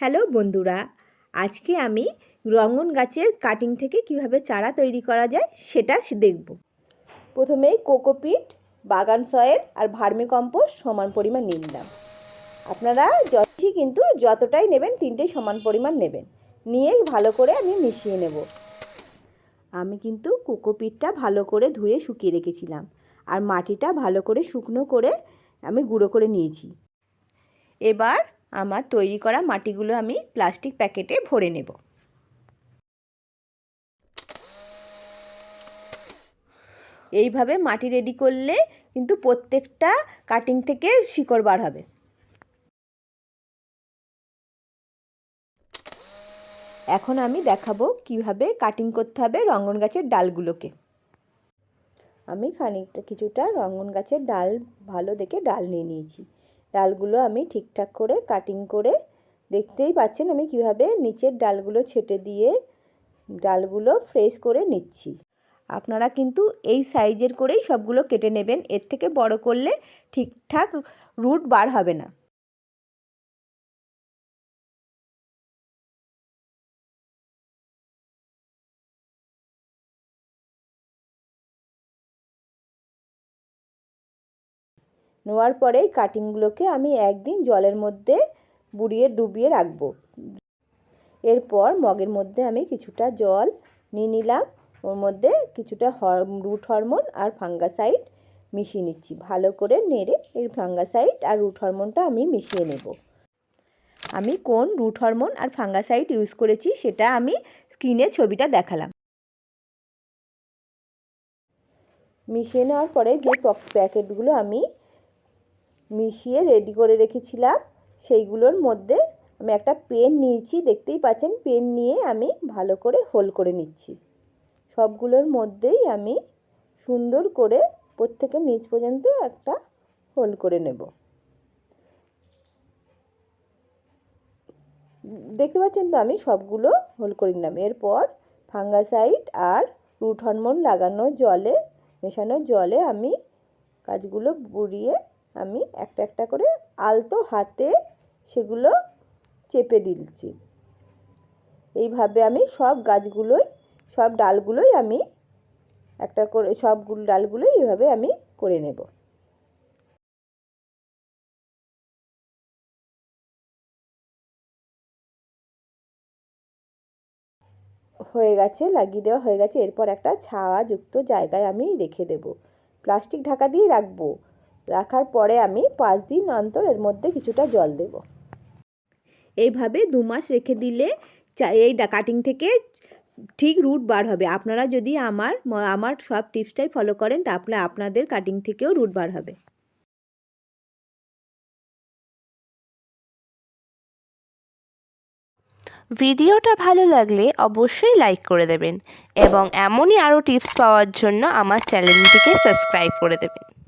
Hello বন্ধুরা, আজকে আমি রঙন গাছের কাটিং থেকে কীভাবে চারা তৈরি করা যায় সেটা দেখব। প্রথমেই কোকোপিট বাগান সয়েল আর ভার্মি কম্পোস্ট সমান পরিমাণ নিয়ে নিলাম। আপনারা যতই কিন্তু যতটাই নেবেন তিনটেই সমান পরিমাণ নেবেন। নিয়ে ভালো করে আমি মিশিয়ে নেব। আমি কিন্তু কোকোপিটটা ভালো করে ধুয়ে শুকিয়ে রেখেছিলাম আর মাটিটা ভালো করে শুকনো করে আমি গুঁড়ো করে নিয়েছি। এবার আমার তৈরি করা মাটিগুলো আমি প্লাস্টিক প্যাকেটে ভরে নেব। এইভাবে মাটি রেডি করলে কিন্তু প্রত্যেকটা কাটিং থেকে শিকড় বার হবে। এখন আমি দেখাবো কীভাবে কাটিং করতে হবে রঙ্গন গাছের ডালগুলোকে। আমি খানিকটা কিছুটা রঙ্গন গাছের ডাল ভালো দেখে ডাল নিয়ে নিয়েছি। ডালগুলো আমি ঠিকঠাক করে কাটিং করে দেখতেই পাচ্ছেন আমি কীভাবে নিচের ডালগুলো ছেটে দিয়ে ডালগুলো ফ্রেশ করে নিচ্ছি। আপনারা কিন্তু এই সাইজের করেই সবগুলো কেটে নেবেন, এর থেকে বড় করলে ঠিকঠাক রুট বার হবে না। নেওয়ার পরেই কাটিংগুলোকে আমি একদিন জলের মধ্যে বুড়িয়ে ডুবিয়ে রাখব। এরপর মগের মধ্যে আমি কিছুটা জল নিয়ে নিলাম। ওর মধ্যে কিছুটা রুট হরমোন আর ফাঙ্গাসাইড মিশিয়ে নিচ্ছি। ভালো করে নেড়ে এই ফাঙ্গাসাইড আর রুট হরমোনটা আমি মিশিয়ে নেব। আমি কোন রুট হরমোন আর ফাঙ্গাসাইড ইউজ করেছি সেটা আমি স্ক্রিনে ছবিটা দেখালাম। মিশিয়ে নেওয়ার পরে যে প্যাকেটগুলো আমি মিশিয়ে রেডি করে রেখেছিলাম। সেইগুলোর মধ্যে আমি একটা পেন নিয়েছি, দেখতেই পাচ্ছেন পেন নিয়ে আমি ভালো করে হোল করে নিচ্ছি। সবগুলোর মধ্যেই আমি সুন্দর করে প্রত্যেকে নিচ পর্যন্ত একটা হোল করে নেব। দেখতে পাচ্ছেন তো, আমি সবগুলো হোল করে নিলাম। এরপর ফাঙ্গাসাইড আর রুট হরমোন লাগানো জলে, মেশানো জলে আমি কাজগুলো বুড়িয়ে আমি একটা একটা করে আলতো হাতে সেগুলো চেপে দিচ্ছি। এইভাবে আমি সব গাছগুলোই, সব ডালগুলোই আমি একটা করে সবগুলো ডালগুলোই এইভাবে আমি করে নেব। হয়ে গেছে, লাগিয়ে দেওয়া হয়ে গেছে। এরপর একটা ছাওয়াযুক্ত জায়গায় আমি রেখে দেব। প্লাস্টিক ঢাকা দিয়ে রাখব। রাখার পরে আমি পাঁচ দিন অন্তর এর মধ্যে কিছুটা জল দেব। এইভাবে দু মাস রেখে দিলে এই কাটিং থেকে ঠিক রুট বার হবে। আপনারা যদি আমার আমার সব টিপসটাই ফলো করেন, তাহলে আপনাদের কাটিং থেকেও রুট বার হবে। ভিডিওটা ভালো লাগলে অবশ্যই লাইক করে দেবেন এবং এমনই আরও টিপস পাওয়ার জন্য আমার চ্যানেলটিকে সাবস্ক্রাইব করে দেবেন।